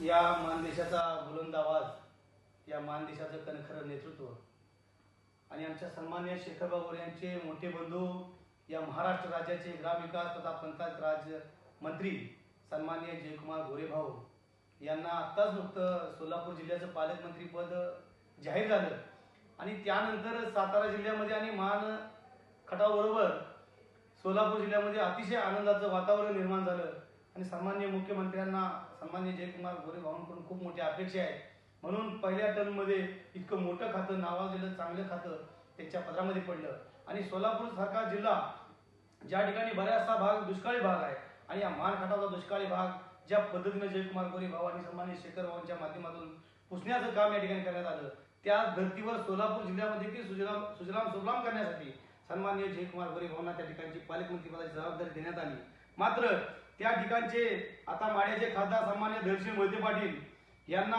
या मानदेशाचा बुलंद आवाज या मानदेशाचं कणखरं नेतृत्व आणि आमच्या सन्मान्य शेखरबाबू यांचे मोठे बंधू या महाराष्ट्र राज्याचे ग्रामविकास तथा पंचायत राज मंत्री सन्मान्य जयकुमार गोरेभाऊ यांना आत्ताच नुकतं सोलापूर जिल्ह्याचं पालकमंत्रीपद जाहीर झालं. आणि त्यानंतर सातारा जिल्ह्यामध्ये आणि मान खटाबरोबर सोलापूर जिल्ह्यामध्ये अतिशय आनंदाचं वातावरण निर्माण झालं. आणि सन्मान्य मुख्यमंत्र्यांना सन्मान्य जयकुमार गोरे भाऊंकडून खूप मोठी अपेक्षा आहे. म्हणून पहिल्या टर्ममध्ये इतकं मोठं खातं नावाजलेलं चांगलं खातं त्यांच्या पदरामध्ये पडलं. आणि सोलापूर सारखा जिल्हा ज्या ठिकाणी बराचसा भाग दुष्काळी भाग आहे आणि या मानखाटाचा दुष्काळी भाग ज्या पद्धतीनं जयकुमार गोरे भाऊ आणि सन्मान्य शेखर भावांच्या माध्यमातून पुसण्याचं काम या ठिकाणी करण्यात आलं त्या धर्तीवर सोलापूर जिल्ह्यामध्ये की सुजलाम सुजलाम सुफलाम करण्यासाठी सन्मान्य जयकुमार गोरे भाऊंना त्या ठिकाणची पालकमंत्रीपदाची जबाबदारी देण्यात आली. मात्र त्या ठिकाणचे आता माड्याचे खासदार सामान्य दर्शन मोहिते पाटील यांना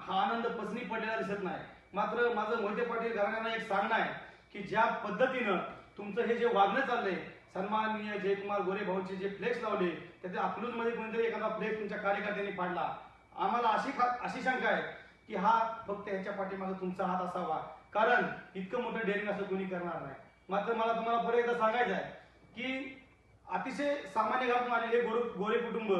हा आनंद पसनी पडलेला दिसत नाही. मात्र माझं मोहिते पाटील घराण्यांना एक सांगणं आहे की ज्या पद्धतीनं तुमचं हे जे वागणं चाललंय सन्माननीय जयकुमार गोरे भाऊचे जे फ्लेक्स लावले त्याचे अकलूजमध्ये कोणीतरी एखादा फ्लेक्स तुमच्या कार्यकर्त्यांनी पाडला. आम्हाला अशी खा- अशी शंका आहे की हा फक्त ह्याच्या पाठीमागे तुमचा हात असावा. कारण इतकं मोठं डेअरिंग असं कोणी करणार नाही. मात्र मला तुम्हाला परत एकदा सांगायचं आहे की अतिशय सामान्य घरातून आलेले गोरे गोरे कुटुंब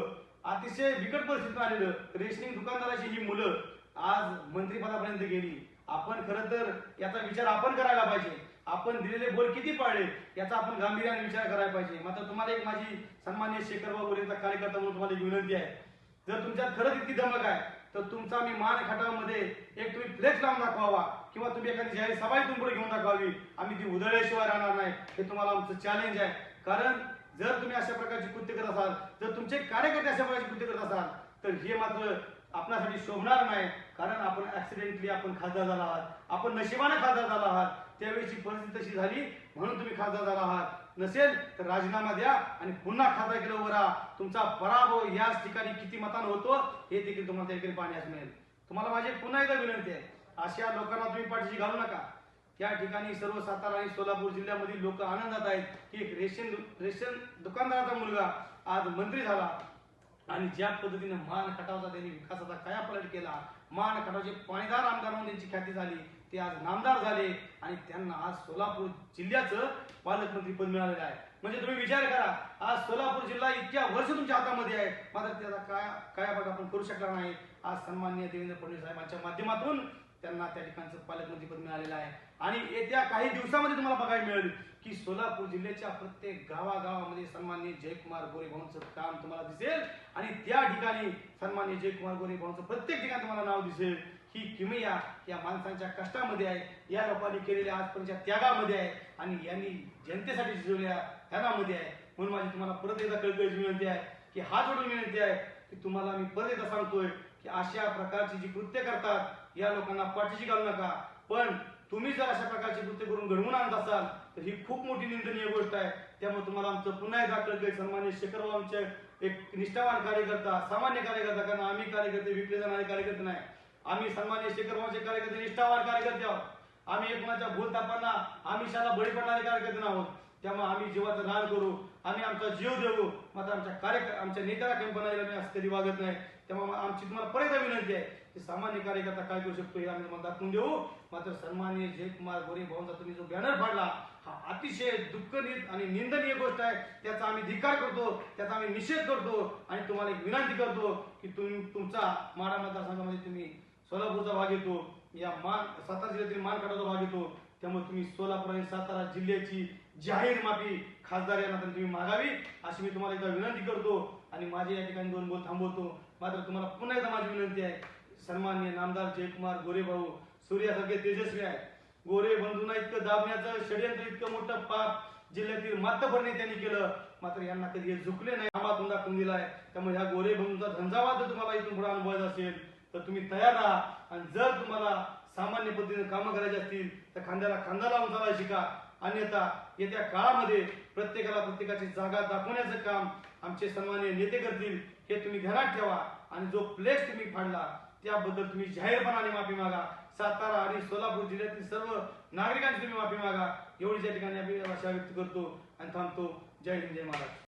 अतिशय बिकट परिस्थितीतून आलेलं रेशनिंग दुकानदाराची ही मुलं आज मंत्रिपदापर्यंत गेली. आपण खरं तर याचा विचार आपण करायला पाहिजे. आपण दिलेले बोल किती पाळले याचा आपण गांभीर्याने विचार करायला पाहिजे. मात्र तुम्हाला एक माझी सन्मान्य शेखरबाबू यांचा कार्यकर्ता म्हणून तुम्हाला एक विनंती आहे. जर तुमच्यात खरंच इतकी धमक आहे तर तुमचा मी मान खटावमध्ये एक तुम्ही फ्लेक्स लावून दाखवावा किंवा तुम्ही एखादी जाहीर सभा इथून पुढे घेऊन दाखवावी. आम्ही ती उधळल्याशिवाय राहणार नाही. हे तुम्हाला आमचं चॅलेंज आहे. कारण जर तुम्ही अशा प्रकारची कृत्य करत असाल जर तुमचे कार्यकर्ते अशा प्रकारची कृत्य करत असाल तर हे मात्र आपणासाठी शोभणार नाही कारण आपण ऍक्सिडेंटली आपण खासदार झाला आहात. आपण नशिबाने खासदार झाला आहात. त्यावेळेची परिस्थिती तशी झाली म्हणून तुम्ही खासदार झाला आहात. नसेल तर राजीनामा द्या आणि पुन्हा खासदार केलं उभं राहा. तुमचा पराभव याच ठिकाणी किती मतान होतो हे देखील तुम्हाला त्या ठिकाणी पाहण्यास मिळेल. तुम्हाला माझी पुन्हा एकदा विनंती आहे अशा लोकांना तुम्ही पाठीशी घालू नका. त्या ठिकाणी सर्व सातारा आणि सोलापूर जिल्ह्यामधील लोक आनंदात आहेत की एक रेशन रेशन दुकानदाराचा मुलगा आज मंत्री झाला. आणि ज्या पद्धतीने मान खटावचा त्यांनी विकासाचा कायापलट केला मान खटावचे पाणीदार आमदार म्हणून त्यांची ख्याती झाली ते आज नामदार झाले आणि त्यांना आज सोलापूर जिल्ह्याचं पालकमंत्री पद मिळालेलं आहे. म्हणजे तुम्ही विचार करा आज सोलापूर जिल्हा इतक्या वर्ष तुमच्या हातामध्ये आहे मात्र त्याचा काय कायापट आपण करू शकणार नाही. आज सन्माननीय देवेंद्र फडणवीस साहेबांच्या माध्यमातून त्यांना त्या ठिकाणचं पालकमंत्री पद मिळालेलं आहे. आणि येत्या काही दिवसामध्ये तुम्हाला बघायला मिळेल की सोलापूर जिल्ह्याच्या प्रत्येक गावागावामध्ये सन्मान्य जयकुमार गोरे भाऊंचं काम तुम्हाला दिसेल. आणि त्या ठिकाणी सन्मान्य जयकुमार गोरे भाऊंचं प्रत्येक ठिकाणी तुम्हाला नाव दिसेल. ही किमया या माणसांच्या कष्टामध्ये आहे. या लोकांनी केलेल्या आजपर्यंतच्या त्यागामध्ये आहे. आणि यांनी जनतेसाठी झिजवलेल्या त्यागामध्ये आहे. म्हणून माझी तुम्हाला परत एकदा कळकळीची विनंती आहे की हात जोडून विनंती आहे की तुम्हाला मी परत एकदा सांगतोय की अशा प्रकारची जी कृत्य करतात या लोकांना पाठीशी घालू नका. पण तुम्ही जर अशा प्रकारची कृत्य करून घडवून आणत असाल तर ही खूप मोठी निंदनीय गोष्ट आहे. त्यामुळे तुम्हाला आमचं पुन्हा एकदा कळकळी सन्मान्य शेखरबाबांचे एक निष्ठावान कार्यकर्ता सामान्य कार्यकर्ता कारण आम्ही कार्यकर्ते विकले जाणारे कार्यकर्ते नाही. आम्ही सन्मान्य शेखरबाबांचे कार्यकर्ते निष्ठावान कार्यकर्ते आहोत. आम्ही एकमेकांच्या भूल तापांना आम्ही शाला बळी पडणारे कार्यकर्ते आहोत. त्यामुळे आम्ही जीवाचं दान करू आम्ही आमचा जीव देऊ. मात्र आमच्या कार्य आमच्या नेत्याला काही बनायला मी असं कधी वागत नाही. त्यामुळे आमची तुम्हाला परत विनंती आहे की सामान्य कार्यकर्ता काय करू शकतो हे आम्ही तुम्हाला दाखवून देऊ. मात्र सन्मान्य जयकुमार गोरे भाऊंचा तुम्ही जो बॅनर फाडला हा अतिशय दुःखनीत आणि निंदनीय गोष्ट आहे. त्याचा आम्ही धिकार करतो त्याचा आम्ही निषेध करतो आणि तुम्हाला एक विनंती करतो की तुम्ही तुमचा माडा मतदारसंघामध्ये तुम्ही सोलापूरचा भाग येतो या मान सातारा जिल्ह्यातील मानकाटाचा भाग येतो त्यामुळे तुम्ही सोलापूर आणि सातारा जिल्ह्याची जाहीर माफी खासदार यांना तुम्ही मागावी अशी मी तुम्हाला एकदा विनंती करतो आणि माझे या ठिकाणी दोन बोल थांबवतो. मात्र तुम्हाला पुन्हा एकदा माझी विनंती आहे सन्मान्य नामदार जयकुमार गोरे भाऊ सूर्यासारखे तेजस्वी आहेत. गोरे बंधूंना इतकं दाबण्याचं षडयंत्र इतकं मोठं पाप जिल्ह्यातील मातभरणे त्यांनी केलं. मात्र यांना कधी हे झुकले नाही. आम्हाला दाखवून दिलाय. त्यामुळे ह्या गोरे बंधूंचा धंजावाद जर तुम्हाला इथून पुढे अनुभवायचा असेल तर तुम्ही तयार राहा. आणि जर तुम्हाला सामान्य पद्धतीने कामं करायची असतील तर खांद्याला खांदा लावून चालायला शिका. अन्यथा येत्या काळामध्ये प्रत्येकाला प्रत्येकाची जागा दाखवण्याचं काम आमचे सन्मान्य नेते करतील हे तुम्ही ध्यानात ठेवा. आणि जो प्लेस तुम्ही फाडला त्याबद्दल तुम्ही जाहीरपणाने माफी मागा. सातारा आणि सोलापूर जिल्ह्यातील सर्व नागरिकांची तुम्ही माफी मागा. एवढीच या ठिकाणी आम्ही आशा व्यक्त करतो आणि थांबतो. जय हिंद जय महाराज